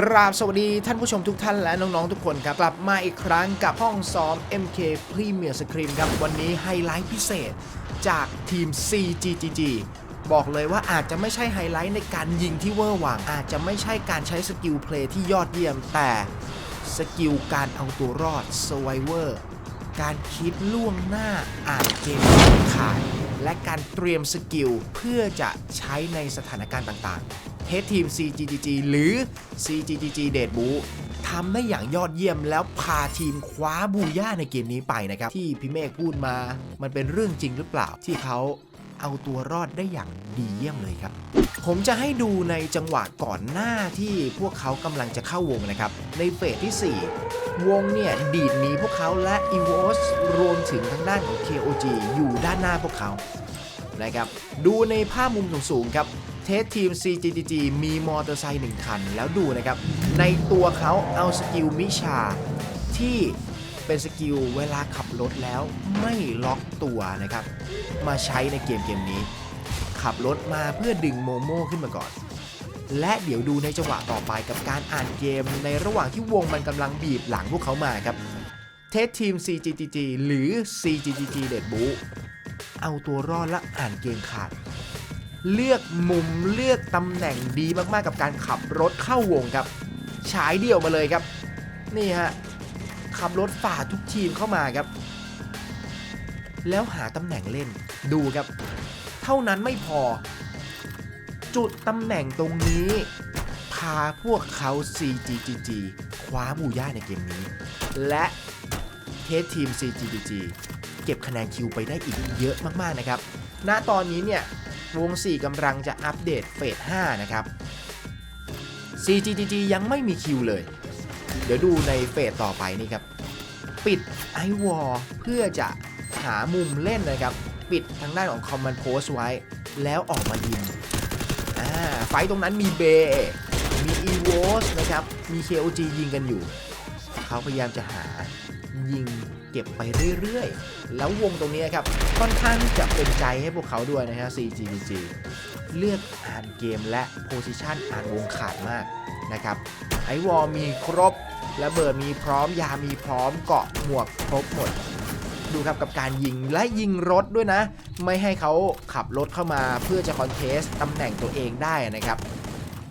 กราบสวัสดีท่านผู้ชมทุกท่านและน้อง ๆ ทุกคนครับ กลับมาอีกครั้งกับห้องซ้อม MK Premier Screen ครับ วันนี้ไฮไลท์พิเศษจากทีม CGGG บอกเลยว่าอาจจะไม่ใช่ไฮไลท์ในการยิงที่เวอร์หวัง อาจจะไม่ใช่การใช้สกิลเพลย์ที่ยอดเยี่ยม แต่สกิลการเอาตัวรอด Survivor การคิดล่วงหน้าอ่านเกมขาดและการเตรียมสกิลเพื่อจะใช้ในสถานการณ์ต่างๆ เทสทีม CGGG หรือ CGGG เดดบูทำได้อย่างยอดเยี่ยมแล้วพาทีมคว้าบูย่าในเกมนี้ไปนะครับ ที่พี่เมฆพูดมา มันเป็นเรื่องจริงหรือเปล่าที่เขาเอาตัวรอดได้อย่างดีเยี่ยมเลยครับ ผมจะให้ดูในจังหวะก่อนหน้าที่พวกเขากำลังจะเข้าวงนะครับ ในเฟสที่ 4 วงเนี่ยดีดหนีพวกเขาและ e v o s รวมถึงทางด้านของ KOG อยู่ด้านหน้าพวกเขานะครับ ดูในภาพมุมสูงๆครับ เทสทีม CGTG มีมอเตอร์ไซค์หนึ่งคัน แล้วดูนะครับ ในตัวเขาเอาสกิลมิชาที่เป็นสกิลเวลาขับรถแล้วไม่ล็อกตัวนะครับ มาใช้ในเกมเกมนี้ ขับรถมาเพื่อดึงโมโม่ขึ้นมาก่อน และเดี๋ยวดูในจังหวะต่อไปกับการอ่านเกม ในระหว่างที่วงมันกำลังบีบหลังพวกเขามาครับเทสทีม CGTG หรือ CGTG เดดบูเอาตัวรอดและอ่านเกมขาด เลือกมุมเลือกตำแหน่งดีมากๆกับการขับรถเข้าวงครับ ฉายเดี่ยวมาเลยครับ นี่ฮะขับรถฝ่าทุกทีมเข้ามาครับ แล้วหาตำแหน่งเล่นดูครับ เท่านั้นไม่พอ จุดตำแหน่งตรงนี้ พาพวกเขา CGGG คว้าบูย่าในเกมนี้ และเทสทีม CGGG เก็บคะแนนคิวไปได้อีกเยอะมากๆนะครับ ณ ตอนนี้เนี่ยวง 4กำลังจะอัปเดตเฟส 5 นะครับ CGGG ยังไม่มีคิวเลย เดี๋ยวดูในเฟสต่อไปนี่ครับ ปิดไอวอลเพื่อจะหามุมเล่นนะครับ ปิดทางด้านของคอมมานโพสไว้ แล้วออกมายิงไฟตรงนั้นมีเบมี e v o s นะครับ มี KOG ยิงกันอยู่ เขาพยายามจะหา ยิงเก็บไปเรื่อยๆ แล้ววงตรงนี้ครับ ค่อนข้างจะเป็นใจให้พวกเขาด้วยนะฮะ CGG เลือกอ่านเกมและโพซิชันอ่านวงขาดมากนะครับ ไอวอลมีครบระเบิดมีพร้อมยามีพร้อมเกาะหมวกครบหมด ดูครับกับการยิงและยิงรถด้วยนะ ไม่ให้เขาขับรถเข้ามาเพื่อจะคอนเทสตำแหน่งตัวเองได้นะครับ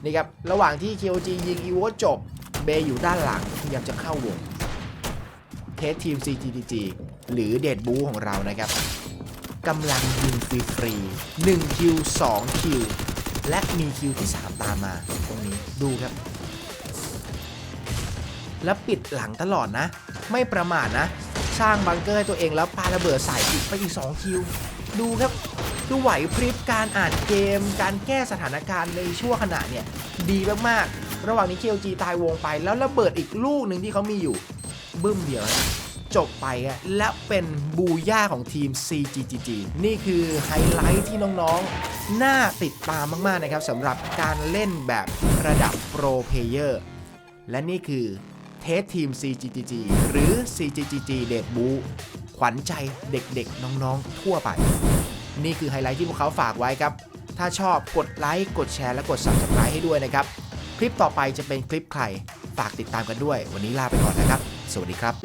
นี่ครับ ระหว่างที่ KOG ยิงอีโวจบ เบย์อยู่ด้านหลังพยายามจะเข้าวง ทสทีม CGTG หรือเดดบูของเรานะครับกำลังยิงฟรีๆ1คิว2คิว และมีคิวที่ 3 ตามมาตรงนี้ดูครับ แล้วปิดหลังตลอดนะ ไม่ประมาทนะ สร้างบังเกอร์ให้ตัวเองแล้วปาระเบิดใส่อีกไปอีก 2 คิว ดูครับดูไหวพริบการอ่านเกม การแก้สถานการณ์ในช่วงขณะเนี่ย ดีมากๆ ระหว่างนี้ KLG ตายวงไปแล้วระเบิดอีกลูกหนึ่งที่เขามีอยู่ บึ้มเดียวนะจบไปอะและเป็นบูย่าของทีม CGGG นี่คือไฮไลท์ที่น้องๆ น่าติดตามมากๆนะครับสำหรับการเล่นแบบระดับโปรเพเยอร์ และนี่คือเทสทีม CGGG หรือ CGGG เดดบูขวัญใจเด็กๆ น้องๆ ทั่วไป นี่คือไฮไลท์ที่พวกเขาฝากไว้ครับ ถ้าชอบกดไลค์ กดแชร์และกด Subscribe ให้ด้วยนะครับ คลิปต่อไปจะเป็นคลิปใคร ฝากติดตามกันด้วย วันนี้ลาไปก่อนนะครับ สวัสดีครับ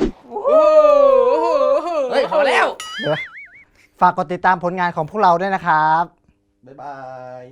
เฮ้ยพอแล้วฝากกดติดตามผลงานของพวกเราด้วยนะครับ บ๊ายบาย